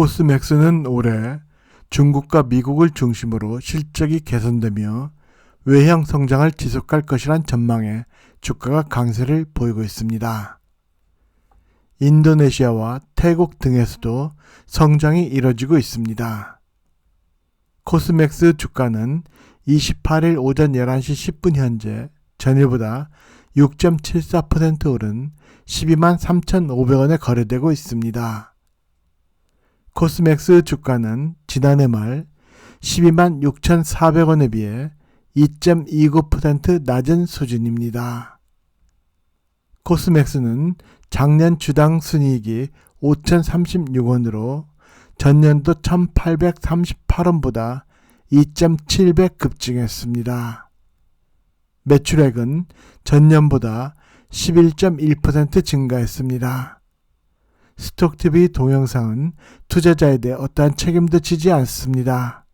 코스맥스는 올해 중국과 미국을 중심으로 실적이 개선되며 외형 성장을 지속할 것이란 전망에 주가가 강세를 보이고 있습니다. 인도네시아와 태국 등에서도 성장이 이뤄지고 있습니다. 코스맥스 주가는 28일 오전 11시 10분 현재 전일보다 6.74% 오른 12만 3,500원에 거래되고 있습니다. 코스맥스 주가는 지난해 말 12만 6,400원에 비해 2.29% 낮은 수준입니다. 코스맥스는 작년 주당 순이익이 5,036원으로 전년도 1,838원보다 2.7배 급증했습니다. 매출액은 전년보다 11.1% 증가했습니다. 스톡TV 동영상은 투자자에 대해 어떠한 책임도 지지 않습니다.